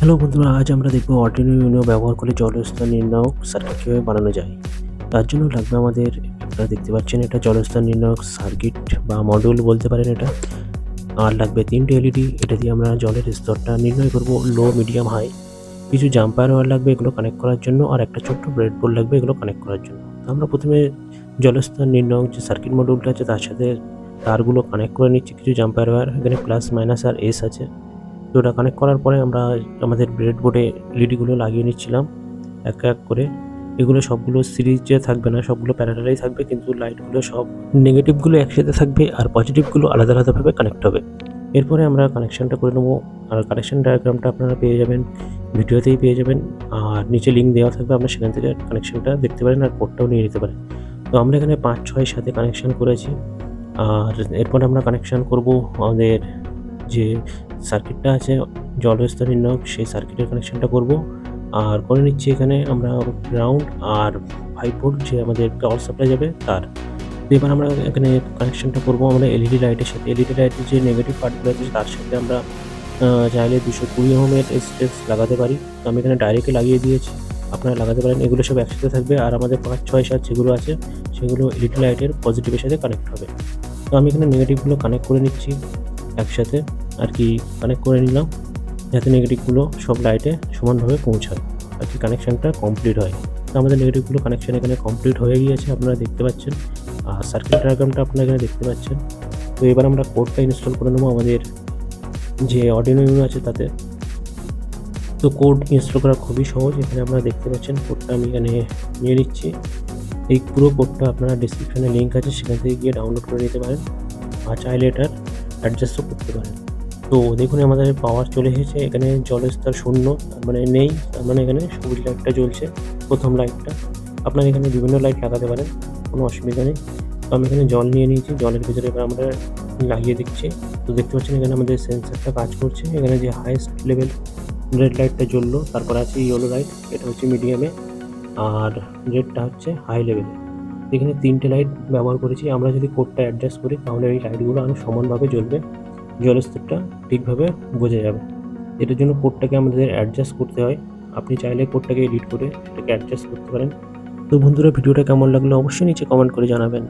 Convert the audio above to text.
Hello বন্ধুরা, আজ আমরা দেখব অর্ডিনো ইউনিও ব্যবহার করে জলস্তর নির্ণায়ক সার্কিট কীভাবে বানানো যায়। তার জন্য লাগবে আমাদের, আপনারা দেখতে পাচ্ছেন এটা জলস্তর নির্ণায়ক সার্কিট বা মডিউল বলতে পারেন এটা। আর লাগবে তিনটে এলইডি এটা দিয়ে আমরা জলের স্তরটা নির্ণয় করব লো মিডিয়াম হাই কিছু জাম্পার ওয়ার লাগবে এগুলো কানেক্ট করার জন্য, আর একটা ছোট্ট ব্রেড বোর্ড লাগবে এগুলো কানেক্ট করার জন্য। আমরা প্রথমে জলস্তর নির্ণায়ক যে সার্কিট মডিউলটা আছে, তার সাথে তারগুলো কানেক্ট করে নিচ্ছি। কিছু জাম্পার ওয়ার এখানে প্লাস মাইনাস আর এস আছে। তো ওটা কানেক্ট করার পরে আমরা আমাদের ব্রেডবোর্ডে এলইডিগুলো লাগিয়ে নিচ্ছিলাম, এক এক করে। এগুলো সবগুলো সিরিজে থাকবে না, সবগুলো প্যারালালাই থাকবে, কিন্তু লাইটগুলো সব নেগেটিভগুলো একসাথে থাকবে আর পজিটিভগুলো আলাদা আলাদাভাবে কানেক্ট হবে। এরপরে আমরা কানেকশানটা করে নেব। আর কানেকশান ডায়াগ্রামটা আপনারা পেয়ে যাবেন, ভিডিওতেই পেয়ে যাবেন। আর নিচে লিঙ্ক দেওয়া থাকবে, আপনারা সেখান থেকে কানেকশানটা দেখতে পারেন আর কোডটাও নিয়ে নিতে পারেন। তো আমরা এখানে পাঁচ, ছয় সাথে কানেকশান করেছি। আর এরপরে আমরা কানেকশান করব আমাদের যে সার্কিটটা আছে জলস্তর নির্ণায়ক সেই সার্কিটের কানেকশনটা করব। আর করে নিচ্ছি এখানে আমরা গ্রাউন্ড আর ফাইভ ভোল্ট যে আমাদের পাওয়ার সাপ্লাই যাবে তার। এবার আমরা এখানে কানেকশনটা করব আমরা এলইডি লাইটের সাথে। এলইডি লাইটের যে নেগেটিভ পার্টগুলো আছে, তার সাথে আমরা চাইলে দুশো কুড়ি ওহমের স্টেপস লাগাতে পারি। আমি এখানে ডাইরেক্টে লাগিয়ে দিয়েছি। আপনারা লাগাতে পারেন, এগুলো সব একসাথে থাকবে। আর আমাদের পাঁচ, ছয়, সাত যেগুলো আছে, সেগুলো এলইডি লাইটের পজিটিভের সাথে কানেক্ট হবে। তো আমি এখানে নেগেটিভগুলো কানেক্ট করে নিচ্ছি একসাথে। আর কি কানেক্ট করে নিলাম, যাতে নেগেটিভগুলো সব লাইটে সমানভাবে পৌঁছায় আর কি কানেকশানটা কমপ্লিট হয়। তো আমাদের নেগেটিভগুলো কানেকশান এখানে কমপ্লিট হয়ে গিয়েছে, আপনারা দেখতে পাচ্ছেন। আর সার্কিট ডায়াগ্রামটা আপনারা এখানে দেখতে পাচ্ছেন। তো এবার আমরা কোডটা ইনস্টল করে নেব আমাদের যে অডিও ইউনো আছে তাতে। তো কোড ইনস্টল করা খুবই সহজ, এখানে আপনারা দেখতে পাচ্ছেন কোডটা আমি এখানে নিয়ে নিচ্ছি। এই পুরো কোডটা আপনারা ডিসক্রিপশনে লিঙ্ক আছে, সেখান থেকে গিয়ে ডাউনলোড করে নিতে পারেন। আর চাইলে এটার অ্যাডজাস্টও করতে পারেন। তো দেখুন, আমাদের পাওয়ার চলে এসেছে। এখানে জলের স্তর শূন্য, তার মানে নেই, তার মানে এখানে সবুজ লাইটটা জ্বলছে, প্রথম লাইটটা আপনারা এখানে বিভিন্ন লাইট লাগাতে পারেন, কোনো অসুবিধা নেই। তো আমি এখানে জল নিয়ে নিয়েছি, জলের ভিতরে এবার আমরা লাগিয়ে দিচ্ছি। তো দেখতে পাচ্ছেন, এখানে আমাদের সেন্সারটা কাজ করছে। এখানে যে হাইয়েস্ট লেভেল রেড লাইটটা জ্বললো, তারপর আছে ইয়েলো লাইট এটা হচ্ছে মিডিয়ামে আর রেডটা হচ্ছে হাই লেভেলে এখানে তিনটে লাইট ব্যবহার করেছি। আমরা যদি কোডটা অ্যাডজাস্ট করি, তাহলে এই লাইটগুলো আরও সমানভাবে জ্বলবে। জলস্তরটা ঠিকভাবে বোঝা যাবে। এটার জন্য কোডটাকে আমাদের অ্যাডজাস্ট করতে হয়। আপনি চাইলে কোডটাকে এডিট করে এটাকে অ্যাডজাস্ট করতে পারেন। তো বন্ধুরা, ভিডিওটা কেমন লাগল অবশ্যই নিচে কমেন্ট করে জানাবেন।